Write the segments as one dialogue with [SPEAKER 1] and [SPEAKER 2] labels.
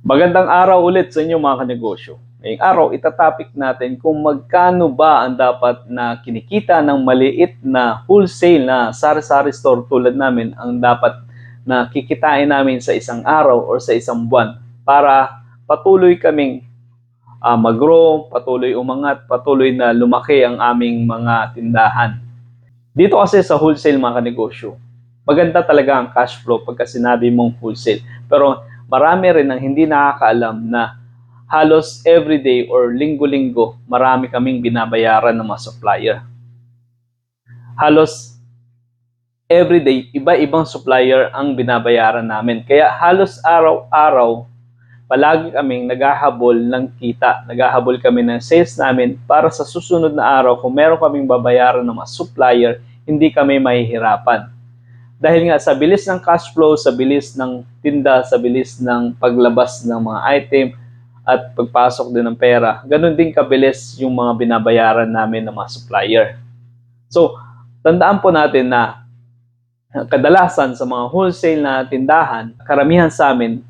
[SPEAKER 1] Magandang araw ulit sa inyo mga kanegosyo. Ngayong araw, itatopic natin kung magkano ba ang dapat na kinikita ng maliit na wholesale na sari-sari store tulad namin ang dapat na kikitain namin sa isang araw or sa isang buwan para patuloy kaming ah, mag-grow, patuloy umangat, patuloy na lumaki ang aming mga tindahan. Dito kasi sa wholesale mga kanegosyo, maganda talaga ang cash flow pagka sinabi mong wholesale. Pero marami rin ang hindi nakakaalam na halos everyday or linggo-linggo marami kaming binabayaran ng mga supplier. Halos everyday, iba-ibang supplier ang binabayaran namin. Kaya halos araw-araw, palagi kaming naghahabol ng kita. Naghahabol kami ng sales namin para sa susunod na araw, kung meron kaming babayaran ng mga supplier, hindi kami mahihirapan. Dahil nga sa bilis ng cash flow, sa bilis ng tinda, sa bilis ng paglabas ng mga item, at pagpasok din ng pera, ganun din kabilis yung mga binabayaran namin ng mga supplier. So, tandaan po natin na kadalasan sa mga wholesale na tindahan, karamihan sa amin,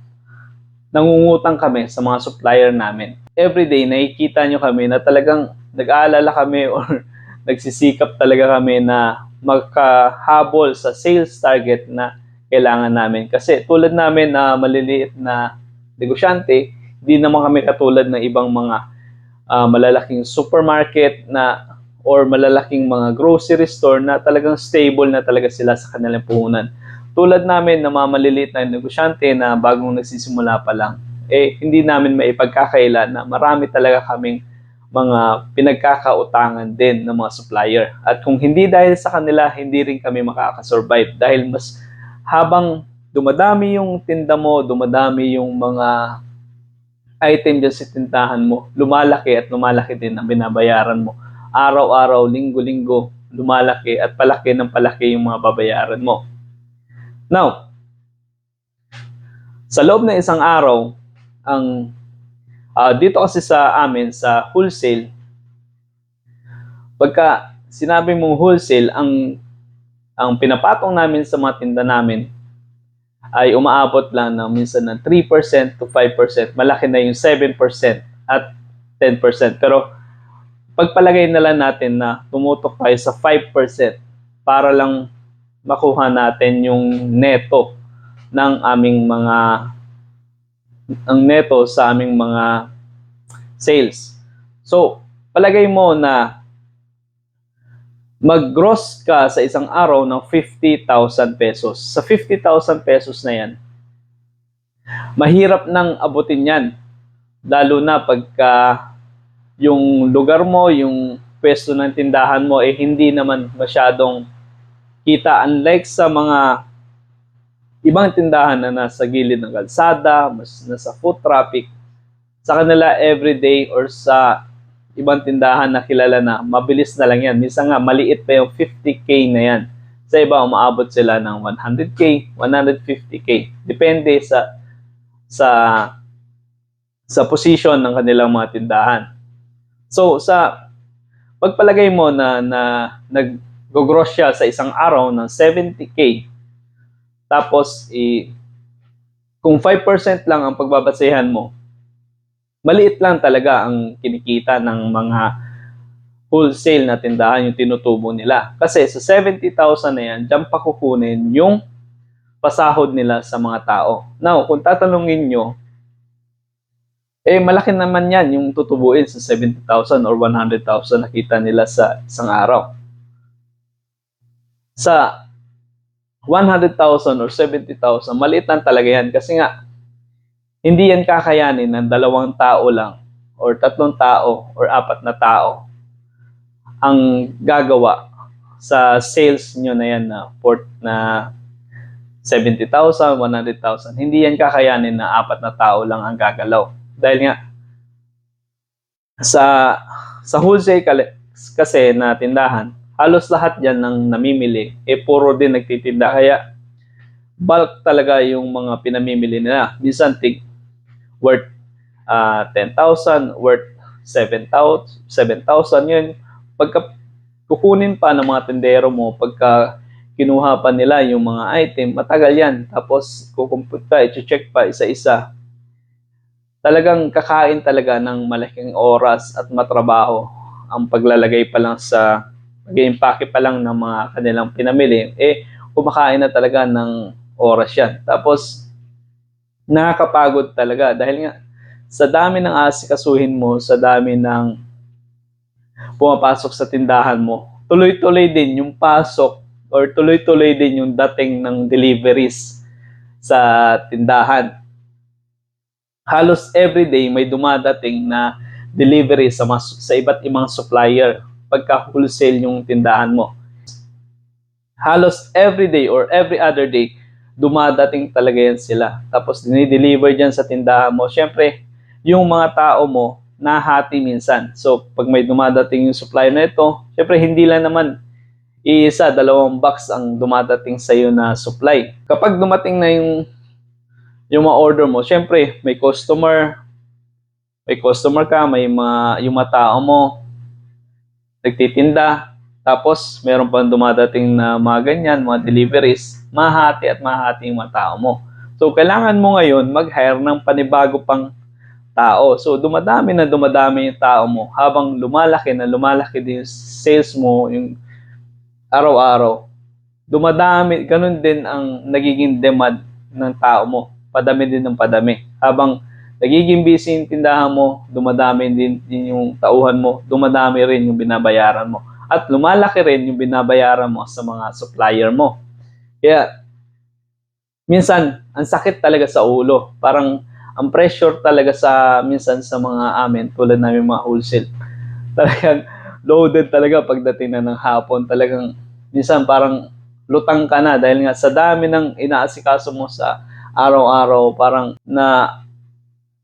[SPEAKER 1] nangungutang kami sa mga supplier namin. Everyday, nakikita nyo kami na talagang nag-aalala kami or nagsisikap talaga kami na magkahabol sa sales target na kailangan namin. Kasi tulad namin na maliliit na negosyante, hindi naman kami katulad ng ibang mga ah, malalaking supermarket na or malalaking mga grocery store na talagang stable na talaga sila sa kanilang puhunan. Tulad namin na mga maliliit na negosyante na bagong nagsisimula pa lang, eh hindi namin maipagkakaila na marami talaga kaming mga pinagkakautangan din ng mga supplier. At kung hindi dahil sa kanila, hindi rin kami makakasurvive dahil mas habang dumadami yung tinda mo, dumadami yung mga item dyan sa tindahan mo, lumalaki at lumalaki din ang binabayaran mo. Araw-araw, linggo-linggo, lumalaki at palaki ng palaki yung mga babayaran mo. Now, sa loob ng isang araw, ang Ah, dito kasi sa amin, sa wholesale, pagka sinabi mong wholesale, ang, ang pinapatong namin sa mga tinda namin ay umaabot lang ng minsan ng 3% to 5%. Malaki na yung 7% at 10%. Pero pagpalagay na lang natin na tumutok tayo sa 5% para lang makuha natin yung neto ng aming mga ang neto sa aming mga sales. So, palagay mo na mag-gross ka sa isang araw ng 50,000 pesos. Sa 50,000 pesos na yan, mahirap nang abutin yan. Lalo na pagka yung lugar mo, yung pwesto ng tindahan mo, eh hindi naman masyadong kita. Unlike sa mga ibang tindahan na nasa gilid ng kalsada, mas nasa foot traffic, sa kanila everyday or sa ibang tindahan na kilala na, mabilis na lang yan. Minsan nga, maliit pa yung 50K na yan. Sa iba, umaabot sila ng 100K, 150K. Depende sa sa sa position ng kanilang mga tindahan. So, sa pagpalagay mo na, na nag-gross siya sa isang araw ng 70K, tapos, i kung 5% lang ang pagbabasehan mo, maliit lang talaga ang kinikita ng mga wholesale na tindahan yung tinutubo nila. Kasi sa 70,000 na yan, dyan pa kukunin yung pasahod nila sa mga tao. Now, kung tatanungin nyo, eh malaki naman yan yung tutubuin sa 70,000 or 100,000 na kita nila sa isang araw. Sa 100,000 or 70,000, maliit lang talaga yan. Kasi nga, hindi yan kakayanin ng dalawang tao lang or tatlong tao or apat na tao ang gagawa sa sales nyo na yan na port na 70,000, 100,000. Hindi yan kakayanin na apat na tao lang ang gagalaw. Dahil nga, sa sa wholesale kasi na tindahan, halos lahat dyan ng namimili, eh puro din nagtitinda. Kaya bulk talaga yung mga pinamimili nila. Minsan tig worth ah, 10,000, worth 7,000, 7,000 yun. Pagka kukunin pa ng mga tendero mo, pagka kinuha pa nila yung mga item, matagal yan. Tapos kukumput ka, i-check pa isa-isa. talagang kakain talaga ng malaking oras at matrabaho ang paglalagay pa lang sa pag-iimpake pa lang ng mga kanilang pinamili, eh, kumakain na talaga ng oras yan. Tapos, nakakapagod talaga dahil nga sa dami ng asikasuhin mo, sa dami ng pumapasok sa tindahan mo, tuloy-tuloy din yung pasok or tuloy-tuloy din yung dating ng deliveries sa tindahan. Halos everyday may dumadating na delivery sa, mas, sa iba't ibang supplier pagka wholesale yung tindahan mo. Halos everyday or every other day, dumadating talaga yan sila. Tapos dinideliver dyan sa tindahan mo. Siyempre, yung mga tao mo, nahati minsan. So, pag may dumadating yung supplier na ito, siyempre hindi lang naman isa, dalawang box ang dumadating sa iyo na supply. Kapag dumating na yung yung mga order mo, siyempre may customer, may customer ka, may mga yung mga tao mo nagtitinda, tapos meron pa dumadating na mga ganyan, mga deliveries, mahati at mahati yung mga tao mo. So, kailangan mo ngayon mag-hire ng panibago pang tao. So, dumadami na dumadami yung tao mo habang lumalaki na lumalaki din yung sales mo, yung araw-araw. Dumadami, ganun din ang nagiging demand ng tao mo. Padami din ng padami. Habang nagiging busy yung tindahan mo, dumadami din, yung tauhan mo, dumadami rin yung binabayaran mo. At lumalaki rin yung binabayaran mo sa mga supplier mo. Kaya, minsan, ang sakit talaga sa ulo. Parang, ang pressure talaga sa, minsan sa mga amin, tulad namin mga wholesale. Talagang, loaded talaga pagdating na ng hapon. Talagang, minsan parang lutang ka na dahil nga sa dami ng inaasikaso mo sa araw-araw, parang na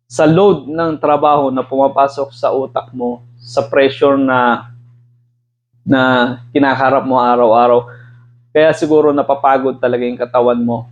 [SPEAKER 1] sa load ng trabaho na pumapasok sa utak mo, sa pressure na na kinakarap mo araw-araw. Kaya siguro napapagod talaga yung katawan mo.